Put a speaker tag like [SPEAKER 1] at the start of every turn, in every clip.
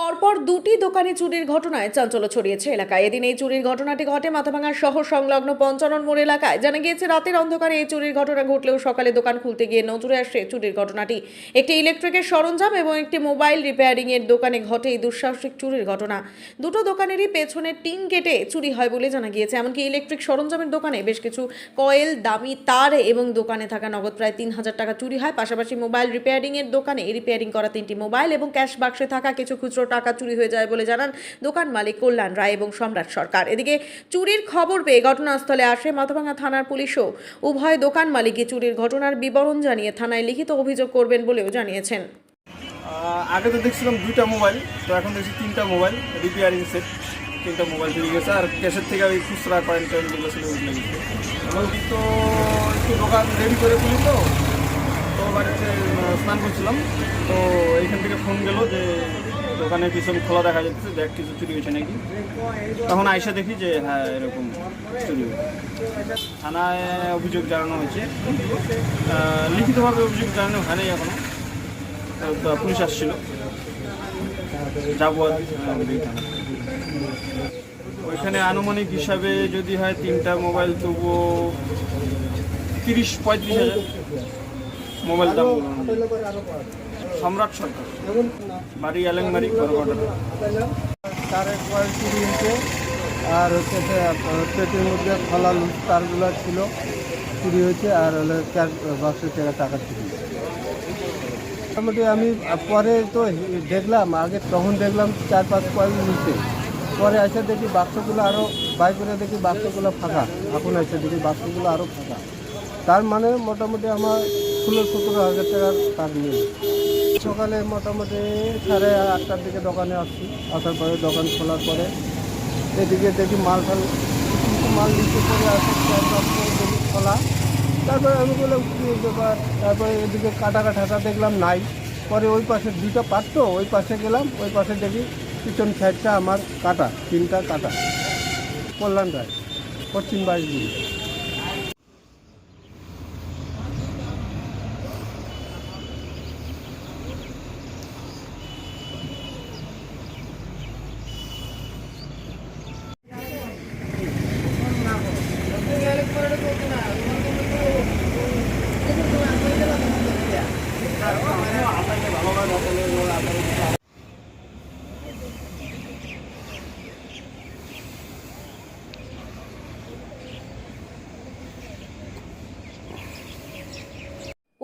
[SPEAKER 1] পরপর দুটি দোকানে চুরির ঘটনায় চাঞ্চল্য ছড়িয়েছে এলাকায়। এদিন এই চুরির ঘটনাটি ঘটে মাথাভাঙা শহর সংলগ্ন পঞ্চানন মোড় এলাকায়। জানা গিয়েছে, রাতের অন্ধকারে এই চুরির ঘটনা ঘটলেও সকালে দোকান খুলতে গিয়ে নজরে আসে চুরির ঘটনাটি। একটি ইলেকট্রিকের সরঞ্জাম এবং একটি মোবাইল রিপেয়ারিং এর দোকানে ঘটে এই দুঃসাহসিক চুরির ঘটনা। দুটো দোকানেরই পেছনে টিন কেটে চুরি হয় বলে জানা গিয়েছে, এমনকি ইলেকট্রিক সরঞ্জামের দোকানে বেশ কিছু কয়েল, দামি তার এবং দোকানে থাকা নগদ প্রায় তিন হাজার টাকা চুরি হয়। পাশাপাশি মোবাইল রিপেয়ারিং এর দোকানে রিপেয়ারিং করা তিনটি মোবাইল এবং ক্যাশ বাক্সে থাকা কিছু খুচরো টাকা চুরি হয়ে যায় বলে জানান দোকান মালিক কল্যাণ রায় এবং সম্রাট সরকার। এদিকে চুরির খবর পেয়ে ঘটনাস্থলে আসে মাথাভাঙা থানার পুলিশও। উভয় দোকান মালিকই চুরির ঘটনার বিবরণ জানিয়ে থানায় লিখিত অভিযোগ করবেন বলেও জানিয়েছেন।
[SPEAKER 2] আগে তো দেখছিলাম দুইটা মোবাইল, তো এখন দেখছি তিনটা মোবাইল, রিপেয়ারিং সেট, তিনটা মোবাইল চলে গেছে আর ক্যাশের থেকে ওই খুচরা কয়েন টয়েন যেগুলো ছিল গেছে এবং তো একটু দোকান রেডি করে খুলি তো তো বাড়িতে স্নান করছিলাম, তো এইখান থেকে ফোন গেল যে দোকানের পিছনে খোলা দেখা যাচ্ছে, দেখ কিছু চুরি হয়েছে নাকি? তখন আইসা দেখি যে হ্যাঁ এরকম চুরি থানায় অভিযোগ জানানো হয়েছে। লিখিতভাবে অভিযোগ জানানো হয়নি এখনও। তো পুলিশ আসছিল। যাব থানা। ওইখানে আনুমানিক হিসাবে যদি হয় তিনটা মোবাইল, তবুও তিরিশ পঁয়ত্রিশ হাজার। মোবাইল দাম সম্রাট বাড়ি আলেংবাড়ি বড়গড়।
[SPEAKER 3] তারের কয়েল চুরি হয়েছে আর হচ্ছে পেটের মধ্যে খোলা তারগুলো ছিল, চুরি হয়েছে, আর হলো চার বাক্সের টাকা টাকা চুরি মোটামুটি আমি পরে তো দেখলাম, আগে তখন দেখলাম চার পাঁচ কয়েল নিচে। পরে এসে দেখি বাক্সগুলো আরও বাই করে দেখি বাক্সগুলো ফাঁকা। এখন এসে দেখি বাক্সগুলো আরও ফাঁকা। তার মানে মোটামুটি আমার ষোলো সতেরো হাজার টাকার তার নিয়ে। সকালে মোটামুটি সাড়ে আটটার দিকে দোকানে আসছি। আসার পরে দোকান খোলার পরে এদিকে দেখি মাল ফাল মাল নিচে পড়ে আসে খোলা। তারপরে আমি বললাম, কী ব্যাপার? তারপরে এদিকে কাটা কাটাটা দেখলাম নাই। পরে ওই পাশে দুটো তো, ওই পাশে গেলাম, ওই পাশে দেখি পিছন সাইডটা আমার কাটা, তিনটা কাটা। কল্যাণ রায়, পশ্চিম বাইশ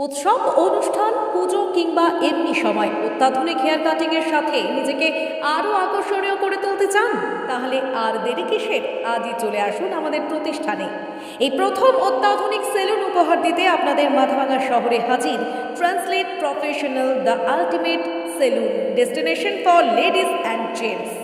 [SPEAKER 1] উৎসব, অনুষ্ঠান, পুজো কিংবা এমনি সময় অত্যাধুনিক হেয়ার কাটিং এর সাথে নিজেকে আরও আকর্ষণীয় করে তুলতে চান, তাহলে আর দেরি কিসের? আজই চলে আসুন আমাদের প্রতিষ্ঠানে। এই প্রথম অত্যাধুনিক সেলুন উপহার দিতে আপনাদের মাথাভাঙা শহরে হাজির translate professional the ultimate salon destination for ladies and gents